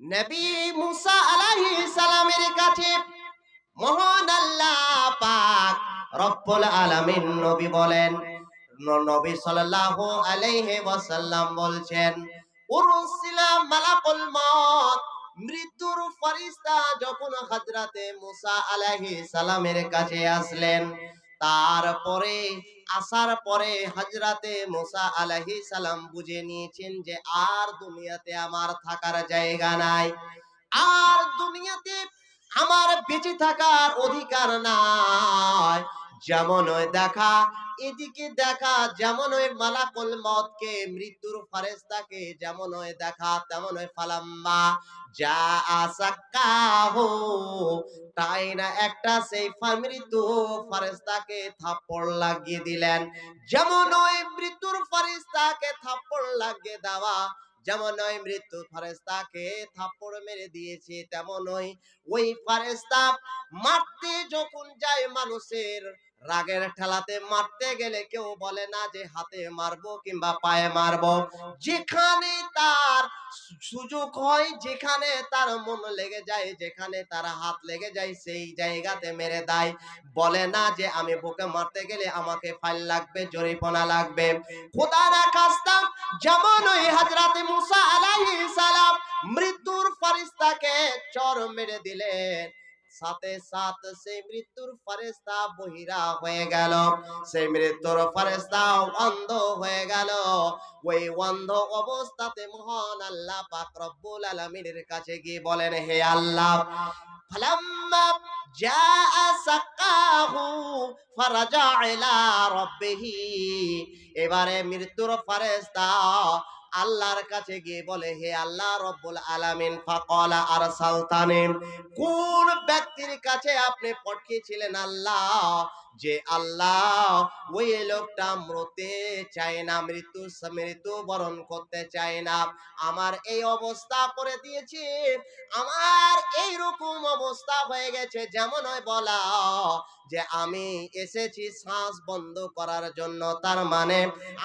নবী মুসা আলাইহিস সালামের কাছে, মহান আল্লাহ পাক রব্বুল আলামিন নবী বলেন, নবী সাল্লাল্লাহু আলাইহি ওয়াসাল্লাম বলছেন, উরসিলা মালাকুল মউত। মৃত্যুর ফেরেশতা যখন হযরতে মুসা আলাইহিস সালামের কাছে আসলেন তারপরে, আসার পরে হাজরাতে মোসা আলাহি সালাম বুঝে নিয়েছেন যে আর দুনিয়াতে আমার থাকার জায়গা নাই। আর দুনিয়াতে আমার বেঁচে থাকার অধিকার নাই। যেমন দেখা, এদিকে দেখা, যেমন ওই মালাকুল মতকে মৃত্যুর ফারেস্তাকে যেমন ওই দেখা, তেমন ওই ফালাম্মা, যা তাই না একটা সেই মৃত্যু ফারেস্তাকে থাপ্পড় লাগিয়ে দিলেন। যেমন ওই মৃত্যুর ফারেস্তাকে থাপ্পড় লাগিয়ে দেওয়া, যেমন ওই মৃত্যু ফারেস্তাকে থাপ্পড় মেরে দিয়েছে, তেমন ওই ওই ফারেস্তা মারতে যখন যায় মানুষের রাগের ঠেলাতে মারতে গেলে কেউ বলে না যে হাতে মারবো কিংবা পায়ে মারবো। যেখানে তার সুযোগ হয়, যেখানে তার মন লেগে যায়, যেখানে তার হাত লেগে যায়, সেই জায়গাতে মেরে দেয়। বলে না যে আমি বুকে মারতে গেলে আমাকে ফাইল লাগবে জরিপনা লাগবে। খোদার কাজটা যেমন ওই হজরতে মুসা আলাইহিস সালাম মৃত্যুর ফরিস্তাকে চর মেরে দিলেন। সাথে সাথ সেই মৃত্যুর ফেরেশতা বহিরা হয়ে গেল। সেই মৃত্যুর ফেরেশতা অন্ধ হয়ে গেল। ওই অন্ধ অবস্থাতে মহান আল্লাহ পাক রব্বুল আলামিনের কাছে গিয়ে বলেন, হে আল্লাহ, ফালাম্মা জাআ সাক্কাহু ফারাজা ইলা রাব্বিহি। এবারে মৃত্যুর ফেরেশতা আল্লাহর কাছে গিয়ে বলে, হে আল্লাহ রব্বুল আলামিন, ফাকালা আরসালতানি, কোন ব্যক্তির কাছে আপনি পাঠিয়েছিলেন আল্লাহ? যে আল্লাহ ওই লোকটা মরতে চায় না, মৃত্যু মৃত্যু বরণ করতে চায় না। আমার এই অবস্থা করে দিয়েছে, আমার এই রকম অবস্থা হয়ে গেছে যেমন বলা যে আমি এসেছি শ্বাস বন্ধ করার জন্য। তার মানে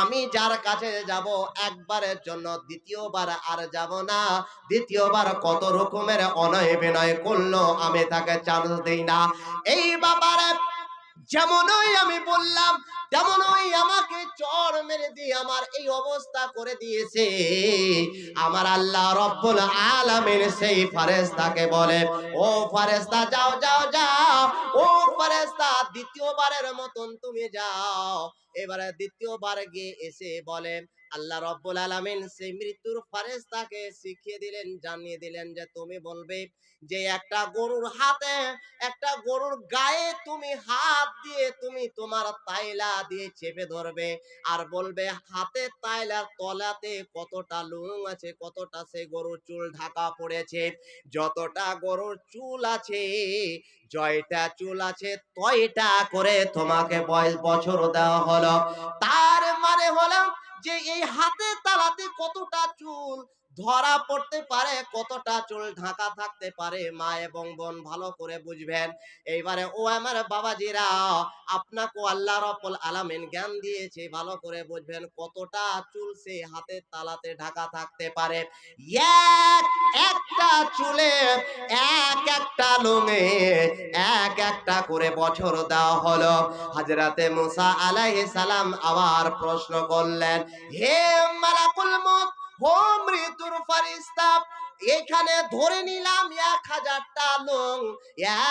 আমি যার কাছে যাব একবারের জন্য, দ্বিতীয়বার আর যাব না। দ্বিতীয়বার কত রকমের অনয় বিনয় করল, আমি তাকে চান্স দিই না। এই বাবারে যেমনই আমি বললাম, তেমনই আমাকে চর মেরে দিয়ে আমার এই অবস্থা করে দিয়েছে। আমার আল্লাহ রব্বুল আলামিন সেই ফারেস্তাকে বলে, ও ফারেস্তা যাও যাও যাও। ও ফারেস্তা দ্বিতীয়বারের মতন তুমি যাও। এবারে দ্বিতীয়বার গিয়ে এসে বলে আল্লাহ রব্বুল আলামিন সেই মৃত্যুর ফারেস্তাকে শিখিয়ে দিলেন, জানিয়ে দিলেন যে তুমি বলবে যে একটা গরুর হাতে, একটা গরুর গায়ে তুমি হাত দিয়ে তুমি তোমার তাইলা দিয়ে চেপে ধরবে আর বলবে, হাতে তাইলার তলাতে কতটা লুং আছে, কতটা সে গরুর চুল ঢাকা পড়েছে, যতটা গরুর চুল আছে, জয়টা চুল আছে, তয়টা করে তোমাকে বয়স বছর দেওয়া হলো। তার মানে হলো যে এই হাতে তালাতে কতটা চুল ধরা পড়তে পারে, কতটা চুল ঢাকা থাকতে পারে, মা এবং বোন ভালো করে বুঝবেন। এইবারে ও আমার বাবাজিরা আপনাকে আল্লাহ রব্বুল আলামিন জ্ঞান দিয়েছে, ভালো করে বুঝবেন কতটা চুল সে হাতের তালাতে ঢাকা থাকতে পারে। এক একটা চুলে এক একটা লোঙে এক একটা করে বছর দেওয়া হলো। হাজরাতে মুসা আলাইহিস সালাম আবার প্রশ্ন করলেন, হে মালাকুল মউত হো মৃত্যুর ফারিস্তা এখানে ধরে নিলাম এক হাজারটা লোং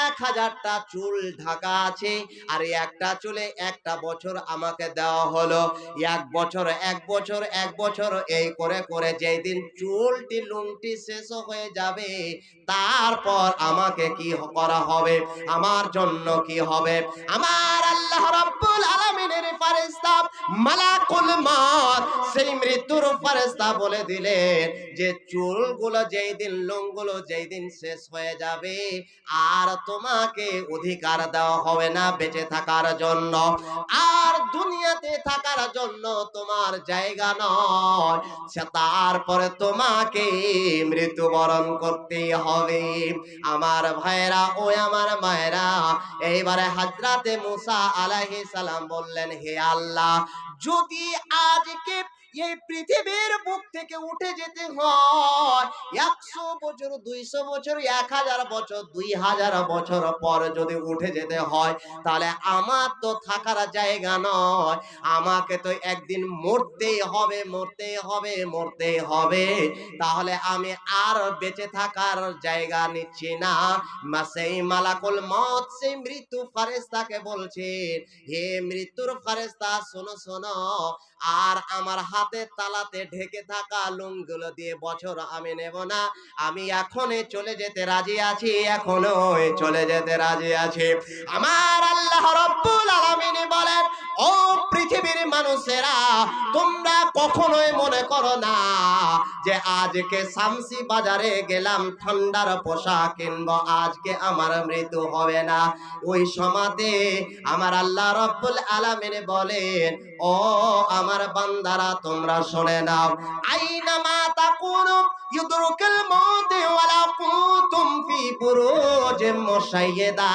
এক হাজারটা চুল ঢাকা আছে, আর একটা চুলে একটা বছর আমাকে দেওয়া হলো। এক বছর এক বছর এক বছর, এই করে করে যেই দিন চুলটি লুংটি শেষ হয়ে যাবে, তারপর আমাকে কি করা হবে? আমার জন্য কি হবে? আমার আল্লাহ রাব্বুল আলামিনের ফেরেশতা মালাকুল মউত, সেই মৃত্যুর ফেরেশতা বলে দিলেন যে চুলগুলো যেই দিন লোমগুলো যেই দিন শেষ হয়ে যাবে, আর তোমাকে অধিকার দেওয়া হবে না বেঁচে থাকার জন্য। আর দুনিয়াতে থাকার জন্য তোমার জায়গা নয় তারপরে তোমাকে মৃত্যুবরণ করতে হবে। আমার ভাইরা ও আমার মায়েরা, এইবারে হাজরাতে মুসা আলাইহিস সালাম বললেন, হে আল্লাহ, যদি আজকে এই পৃথিবীর বুক থেকে উঠে যেতে হয়। একশো বছর, দুইশো বছর, এক হাজার বছর, দুই হাজার বছর পর যদি উঠে যেতে হয়, তাহলে আমার তো থাকার জায়গা নয়। আমাকে তো একদিন মরতেই হবে মরতেই হবে মরতেই হবে। তাহলে আমি আর বেঁচে থাকার জায়গা নিচ্ছি না। সেই মালাকুল মত সেই মৃত্যু ফারেস্তাকে বলছে, হে মৃত্যুর ফারেস্তা শোনো শোনো আর আমার হাতে তালাতে ঢেকে থাকা লুঙ্গুলো দিয়ে বছর আমি নেব না। আমি এখনই চলে যেতে রাজি আছি এখনও চলে যেতে রাজি আছি। আমার আল্লাহ রব্বুল আলামিন বলেন, ও পৃথিবীর মানুষেরা, তোমরা কখনোই মনে করো না যে আজকে শামসি বাজারে গেলাম, ঠান্ডার পোশাক কিনবো, আজকে আমার মৃত্যু হবে না। ওই সমাতে আমার আল্লাহ রব্বুল আলামিন বলেন ও আমার বান্দারা, তোমরা শুনে নাও। আইনা মা তাকুনু ইউদরুকুল মউত ওয়া লা কুনতুম ফি বুরুজিম মুশাইয়্যিদা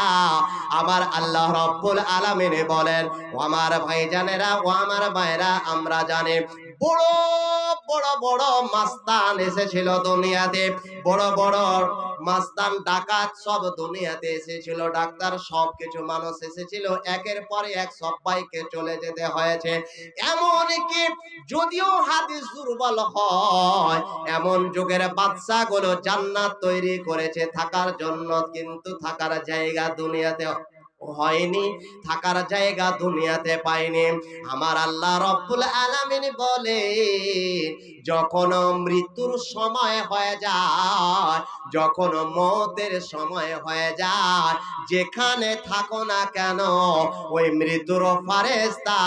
আমার আল্লাহ রব্বুল আলামিন বলেন, ও আমার ভাইজানেরা, ও আমার ভাইরা আমরা জানি, বড় বড় বড় মাস্তান এসেছিল দুনিয়াতে। বড় বড় মাস্তান, ডাকাত সব দুনিয়াতে এসেছিল। ডাক্তার সব কিছু মানুষ এসেছিল। একের পর এক সবাইকে চলে যেতে হয়েছে। এমন কি যদিও হাদিস দুর্বল হয়, এমন যুগের বাচ্চা গুলো জান্নাত তৈরি করেছে থাকার জন্য, কিন্তু থাকার জায়গা দুনিয়াতে হয়নি। থাকার জায়গা দুনিয়াতে পাইনি। আমার আল্লাহ রব্বুল আলামিন বলে, যখন মৃত্যুর সময় হয়ে যায়, যখন মতের সময় হয়ে যায়, যেখানে থাকো না কেন, ওই মৃত্যুর ফারেস্তা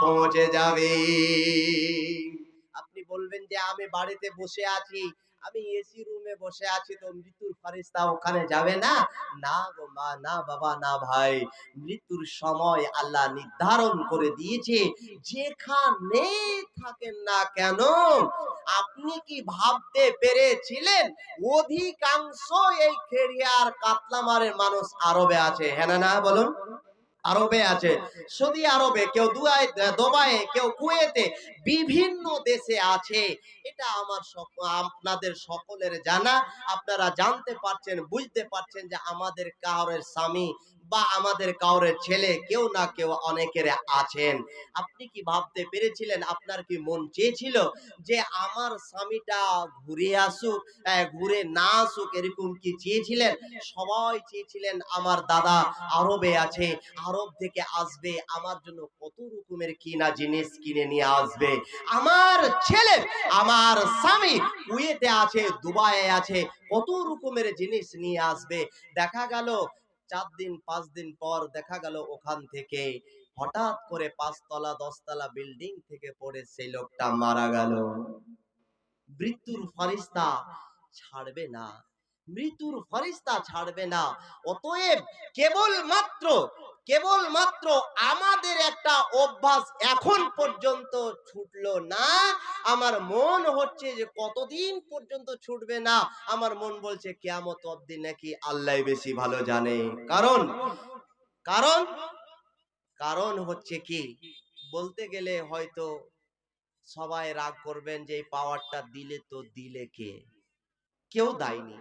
পৌঁছে যাবে। আপনি বলবেন যে আমি বাড়িতে বসে আছি আমি এসি রুমে বসে আছি তো মৃত্যুর ফারিস্তা ওখানে যাবে না? না গো মা, না বাবা, না ভাই। মৃত্যুর সময় আল্লাহ নির্ধারণ করে দিয়েছে, যেখানে থাকেন না কেন? আপনি কি ভাবতে পেরেছিলেন? অধিকাংশ এই খেড়িয়ার কাতলামারের মানুষ আরবে আছে হ্যাঁ না, বলুন। আরবে আছে। সৌদি আরবে কেউ দুবাই দুবাইয়ে কেউ কুয়েতে বিভিন্ন দেশে আছে। এটা আমার আপনাদের সকলের জানা। আপনারা জানতে পারছেন বুঝতে পারছেন যে আমাদের কাহরের স্বামী বা আমাদের কাউরের ছেলে কেউ না কেউ অনেকের আছেন। আপনি কি ভাবতে পেরেছিলেন? আপনার কি মন চেয়েছিল যে আমার স্বামীটা ঘুরে আসুক ঘুরে না আসুক এরকম কি চেয়েছিলেন? সবাই চেয়েছিলেন, আমার দাদা আরবে আছে, আরব থেকে আসবে, আমার জন্য কত রকমের কিনা জিনিস কিনে নিয়ে আসবে। আমার ছেলে, আমার স্বামী কুয়েতে আছে, দুবাইয়ে আছে, কত রকমের জিনিস নিয়ে আসবে। দেখা গেল চার দিন, পাঁচ দিন পর দেখা গেল ওখান থেকে। হঠাৎ করে পাঁচতলা, দশতলা বিল্ডিং থেকে পড়ে সেই লোকটা মারা গেল। মৃত্যুর ফরিস্তা ছাড়বে না। মৃত্যুর ফরিস্তা ছাড়বে না। অতএব কেবল মাত্র কেবল মাত্র আমাদের একটা অভ্যাস এখন পর্যন্ত ছুটলো না। আমার মন হচ্ছে যে কতদিন পর্যন্ত ছুটবে না? আমার মন বলছে, কেয়ামত অবধি নাকি আল্লাহ বেশি ভালো জানে। কারণ কারণ কারণ হচ্ছে কি? বলতে গেলে হয়তো সবাই রাগ করবেন যে এই পাওয়ারটা দিলে তো দিলে কে? কেউ দেয়নি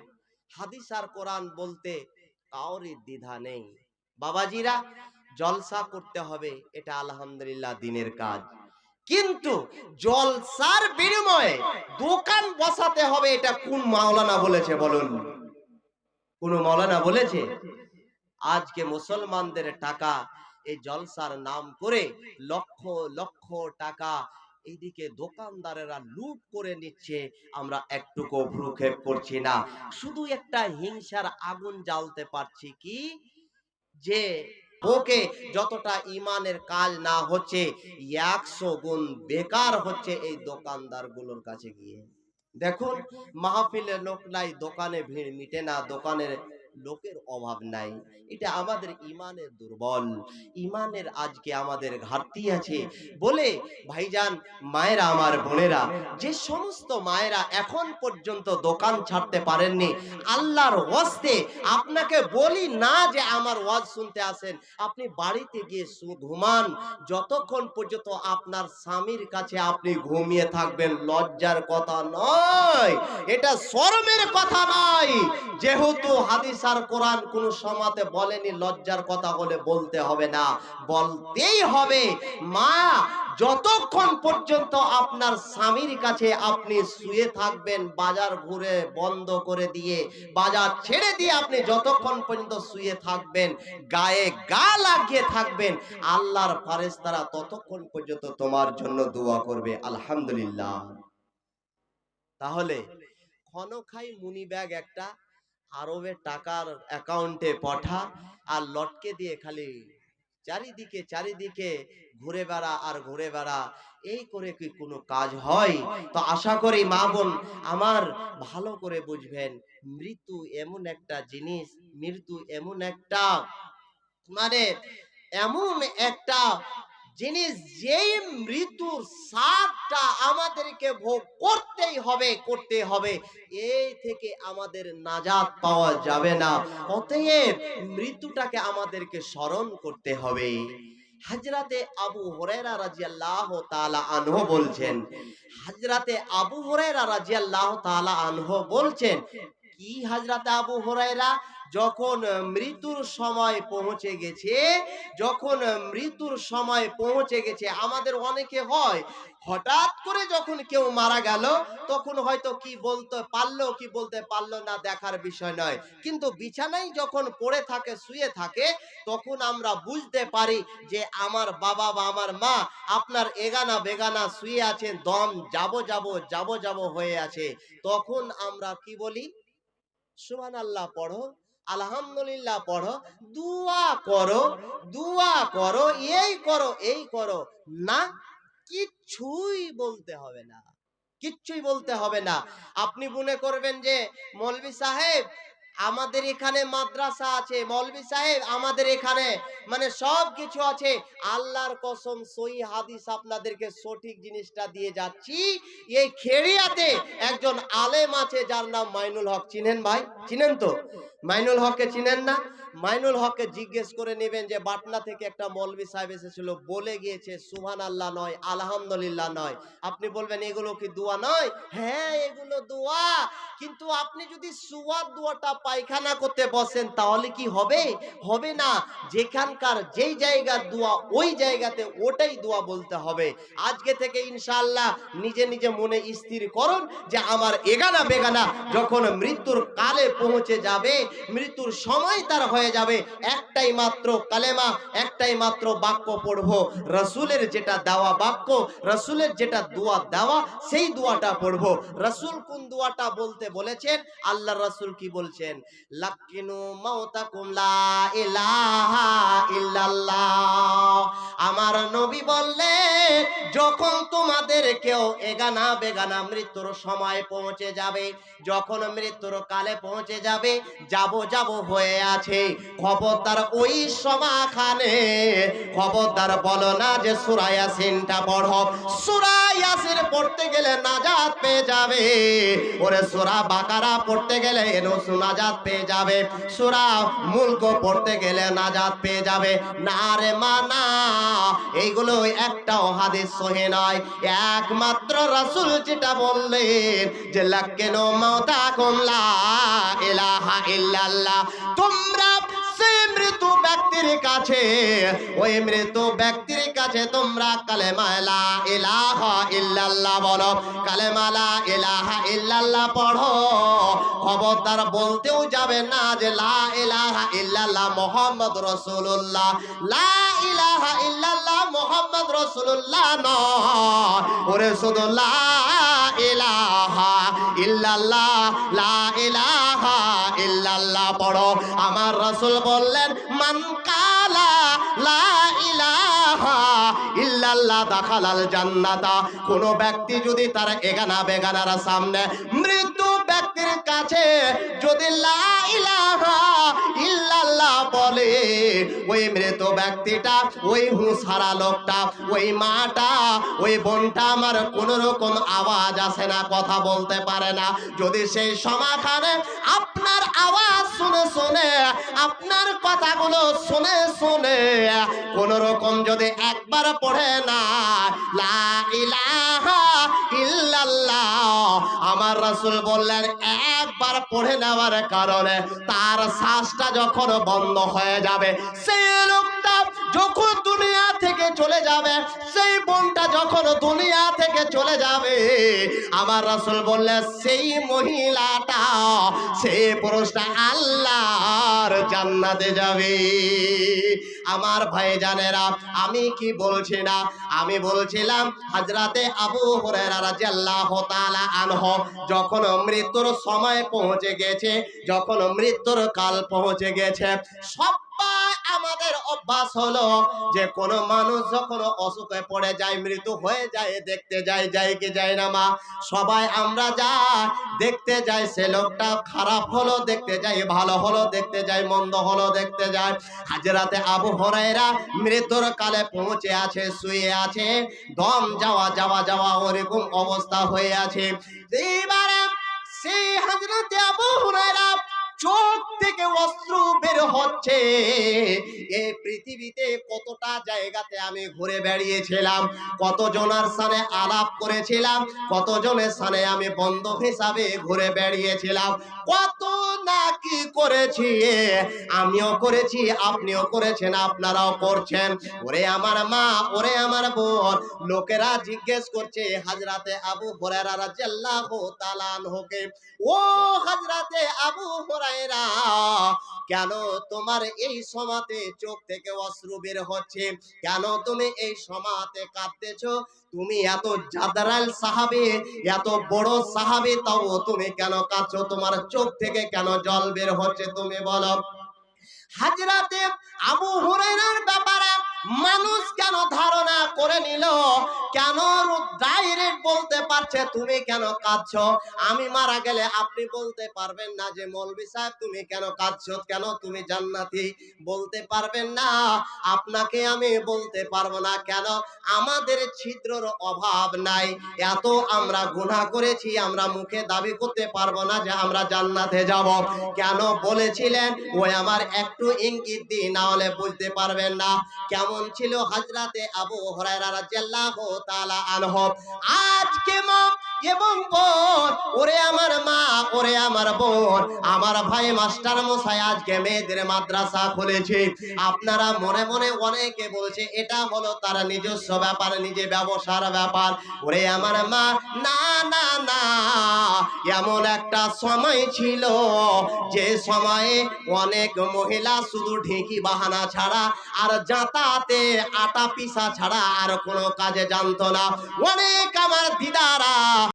হাদিস আর কোরআন বলতে কাউরই দ্বিধা নেই। বাবাজিরা জলসা করতে হবে, এটা আলহামদুলিল্লাহ দিনের কাজ। কিন্তু জলসার বিনিময়ে দোকান বসাতে হবে, এটা কোন মাওলানা বলেছে বলুন? কোন মাওলানা বলেছে? আজকে মুসলমানদের টাকা, এই জলসার নাম করে লক্ষ লক্ষ টাকা এইদিকে দোকানদারেরা লুট করে নিচ্ছে, আমরা একটুকু ভ্রুক্ষেপ করছি না। শুধু একটা হিংসার আগুন জ্বালতে পারছি কি? যে ওকে যতটা ইমানের কাজ না হচ্ছে, একশো গুণ বেকার হচ্ছে এই দোকানদারগুলোর কাছে গিয়ে। দেখুন, মাহফিলের লোক নাই দোকানে ভিড় মিটে না, দোকানের লোকের অভাব নাই। এটা আমাদের ইমানের দুর্বল। ইমানের আজকে আমাদের ঘাটতি আছে। বলে, ভাইজান, মায়েরা, আমার বোনেরা, যে সমস্ত মায়েরা এখন পর্যন্ত দোকান ছাড়তে পারেননি, আল্লাহর ওয়াস্তে আপনাকে বলি না যে আমার ওয়াজ শুনতে আসেন। আপনি বাড়িতে গিয়ে ঘুমান, যতক্ষণ পর্যন্ত আপনার স্বামীর কাছে আপনি ঘুমিয়ে থাকবেন, লজ্জার কথা নয়। এটা শরমের কথা নয়। যেহেতু হাদিস আর কোরআন কোন সমাতে বলেনি, লজ্জার কথা বলে বলতে হবে না। বলতেই হবে। মা, যতক্ষণ পর্যন্ত আপনার স্বামীর কাছে আপনি শুয়ে থাকবেন, বাজার ঘুরে বন্ধ করে দিয়ে, বাজার ছেড়ে দিয়ে আপনি যতক্ষণ পর্যন্ত শুয়ে থাকবেন, গায়ে গা লাগিয়ে থাকবেন, আল্লাহর ফারেস্তারা ততক্ষণ পর্যন্ত তোমার জন্য দোয়া করবে। আলহামদুলিল্লাহ। তাহলে ক্ষণখাই মুনি ব্যাগ একটা আরবের টাকার অ্যাকাউন্টে পাঠা আর লটকে দিয়ে খালি চারিদিকে চারিদিকে ঘুরে বেড়া আর ঘুরে বেড়া। এই করে কি কোনো কাজ হয়? তো আশা করি মা বোন আমার ভালো করে বুঝবেন, মৃত্যু এমন একটা জিনিস, মৃত্যু এমন একটা মানে এমন একটা জিনিস যেই মৃত্যুর স্বাদটা আমাদেরকে ভোগ করতেই হবে, করতে হবে, এই থেকে আমাদের নাজাত পাওয়া যাবে না। অতএব মৃত্যুটাকে আমাদেরকে স্মরণ করতে হবে। হাজরাতে আবু হরেরা রাজিয়াল্লাহ তাআলা আনহু বলছেন হাজরাতে আবু হরেরা রাজিয়াল্লাহ তাআলা আনহু বলছেন কি হাজরাতে আবু হরাইরা যখন মৃত্যুর সময় পৌঁছে গেছে, যখন মৃত্যুর সময় পৌঁছে গেছে, আমাদের অনেকে হয়, হঠাৎ করে যখন কেউ মারা গেল, তখন হয়তো কি বলতে পারল, কি বলতে পারল না দেখার বিষয় নয়। কিন্তু বিছানায় যখন পড়ে থাকে, শুয়ে থাকে, তখন আমরা বুঝতে পারি যে আমার বাবা বা আমার মা আপনার এগানা বেগানা শুয়ে আছেন, দম যাব যাব যাব যাব হয়ে আছে। তখন আমরা কি বলি? সুমান আল্লাহ পড়ো, আলহামদুলিল্লাহ পড়ো, দুয়া করো দুয়া করো, এই করো এই করো। না, কিচ্ছুই বলতে হবে না। কিচ্ছুই বলতে হবে না। আপনি মনে করবেন যে মৌলভী সাহেব আমাদের এখানে মাদ্রাসা আছে, মৌলভী সাহেব, আমাদের এখানে। মানে সব কিছু আছে। আল্লাহর কসম সই হাদিস আপনাদেরকে সঠিক জিনিসটা দিয়ে যাচ্ছি। এই খেড়িয়াতে একজন আলেম আছে, যার নাম মাইনুল হক। চিনেন ভাই? চিনেন তো? মাইনুল হককে চিনেন না? মাইনুল হককে জিজ্ঞেস করে নেবেন যে, বাটনা থেকে একটা মৌলবি সাহেব এসেছিল, বলে গিয়েছে সুহান আল্লাহ নয়, আলহামদুলিল্লাহ নয়। আপনি বলবেন, এগুলো কি দোয়া নয়? হ্যাঁ এগুলো দোয়া। কিন্তু আপনি যদি সুয়ার দোয়াটা পায়খানা করতে বসেন, তাহলে কি হবে? হবে না। যেখানকার যেই জায়গার দোয়া, ওই জায়গাতে ওটাই দোয়া বলতে হবে। আজকে থেকে ইনশাআল্লাহ নিজে নিজে মনে স্থির করুন যে, আমার এগানা বেগানা যখন মৃত্যুর কালে পৌঁছে যাবে মৃত্যুর সময় তার হয়ে যাবে। একটাই মাত্র কালেমা, একটাই মাত্র বাক্য পড়ব। রসুলের যেটা দেওয়া বাক্য, রসুলের যেটা দোয়া দেওয়া, সেই দোয়াটা পড়ব। রসুল কোন দোয়াটা বলতে বলেছেন? আল্লাহ রসুল কি বলছেন? লাক্কিনু মাউতাকুম লা আমার নবী বললেন যখন তোমাদের কেউ এগানা বেগানা মৃত্যুর সময় পৌঁছে যাবে, যখন মৃত্যুর কালে পৌঁছে যাবে যাব যাব হয়ে আছে। খবরদার ওই সমাখানে। খবরদার বলো না যে সুরায়াসিনটা পড়ো। সুরায়াসিন পড়তে গেলে নাজাত পেয়ে যাবে। ওরে সুরা বাকারা পড়তে গেলে এনো নাজাত পেয়ে যাবে। সুরা মুলক পড়তে গেলে নাজাত পেয়ে যাবে। না রে মানা এইগুলো একটাও হাদিস সহি নয়। একমাত্র রাসূল যেটা বললেন যে, লাক্কেনো মাউতা কুমলা ইলাহা ইল্লাল্লাহ। তোমরা সেই মৃত ব্যক্তির কাছে, ওই মৃত ব্যক্তির কাছে তোমরা কালেমা লা ইলাহা ইল্লাল্লাহ বলো। কালেমা লা ইলাহা ইল্লাল্লাহ পড়ো। খবরদার বলতেও যাবে না যে লা ইলাহা ইল্লাল্লাহ মোহাম্মদ রাসূলুল্লাহ। লা ইলাহা ইল্লাল্লাহ মোহাম্মদ রাসূলুল্লাহ নয়। ওরে শুধু লা ইলাহা ইল্লাল্লাহ, লা ইলাহা ইল্লাল্লাহ পড়ো। আমার রাসূল বললেন মান কালা লা ইল্লাল্লাহ দাখালাল জান্নাতা। কোন ব্যক্তি যদি তার এগানা বেগানার সামনে মৃত্যু ব্যক্তির কাছে যদি লা ইলাহা ইল্লাল্লাহ বলে, ওই মৃত ব্যক্তিটা, ওই হুঁসারা লোকটা, ওই মাটা, ওই বোনটা আমার কোন রকম আওয়াজ আসে না, কথা বলতে পারে না। যদি সেই সমাখানে আপনার আওয়াজ শুনে শুনে, আপনার কথাগুলো শুনে শুনে, কোন রকম যদি একবার পড়ে না আমার রাসূল বললেন, একবার পড়ে নেওয়ার কারণে তার শ্বাসটা যখন বন্ধ হয়ে যাবে, সেই লোকটা যখন দুনিয়া থেকে চলে যাবে, সেই বোনটা যখন দুনিয়া থেকে চলে যাবে, আমার রাসূল বললেন সেই মহিলাটা সেই পুরুষটা আল্লাহর জান্নাতে যাবে। আমার ভাই জানেরা আমি কি বলছি না? আমি বলছিলাম হাজরাতে আবু আনহু, যখন মৃত্যুর সময় পৌঁছে গেছে, যখন মৃত্যুর কাল পৌঁছে গেছে সবাই আমাদের অভ্যাস হলো যে কোন মানুষ যখন অসুখে পড়ে যায়, মৃত্যু হয়ে যায়, দেখতে যায় যায় কি যায় না মা? সবাই আমরা যাই দেখতে যাই, সে লোকটা খারাপ হলো, দেখতে যাই, ভালো হলো, দেখতে যাই, মন্দ হলো, দেখতে যাই। হাজরাতে আবু হরাইরা মৃত্যুর কালে পৌঁছে আছে, শুয়ে আছে, দম যাওয়া যাওয়া যাওয়া ওরকম অবস্থা হয়ে আছে। এইবারে সেই হাজরাতে আবু হুরায়রা চোখ থেকে অস্ত্র বের হচ্ছে। এ পৃথিবীতে কতটা জায়গাতে আমি ঘুরে বেড়িয়েছিলাম কতজনের সানে আলাপ করেছিলাম, কতজনের সানে আমি বন্ধ হিসাবে ঘুরে বেড়িয়েছিলাম, কত না কি করেছি আমিও করেছি, আপনিও করেছেন, আপনারাও করছেন। ওরে আমার মা, ওরে আমার বোন, লোকেরা জিজ্ঞেস করছে হাজরাতে আবু তাআলা আনহুকে, ও হাজরাতে আবু হুরায়রা, কেন তোমার এই সমাতে চোখ থেকে অশ্রু বের হচ্ছে? কেন তুমি এই সমাতে কাঁদতেছো? তুমি এত জাদারাল সাহাবে, এত বড় সাহাবে, তাও তুমি কেন কাঁদছো? তোমার চোখ থেকে কেন জল বের হচ্ছে তুমি বলো? হাজরাতে আবু হুরাইরার ব্যাপারে মানুষ কেন ধারণা করে নিল। কেন ডাইরেক্ট বলতে পারছে, তুমি কেন কাঁদছো? আমি মারা গেলে আপনি বলতে পারবেন না যে মৌলবি সাহেব, তুমি কেন কাঁদছো? কেন তুমি জান্নাতি? বলতে পারবেন না। আপনাকে আমি বলতে পারব না। কেন? আমাদের ছিদ্রর অভাব নাই। এত আমরা গুনাহ করেছি, আমরা মুখে দাবি করতে পারব না যে, আমরা জান্নাতে যাব। কেন বলেছিলেন? ওই আমার একটু ইঙ্গিত দিই, না হলে বুঝতে পারবেন না। কেমন ছিল হাজরাতে আবু আজকে মা এবং বোন ওরে আমার মা, ওরে আমার বোন, আমার ভাই মাস্টার মশাই আজকে মেয়েদের মাদ্রাসা খুলেছে। আপনারা মনে মনে অনেকে বলছে, এটা হলো তার নিজস্ব ব্যাপার, নিজে ব্যবসার ব্যাপার। ওরে আমার মা, না না না, এমন একটা সময় ছিল, যে সময়ে অনেক মহিলা শুধু ঢেঁকি বাহানা ছাড়া আর যাতায়াতে আটা পিসা ছাড়া আর কোনো কাজে জানতো না। অনেক আমার দিদারা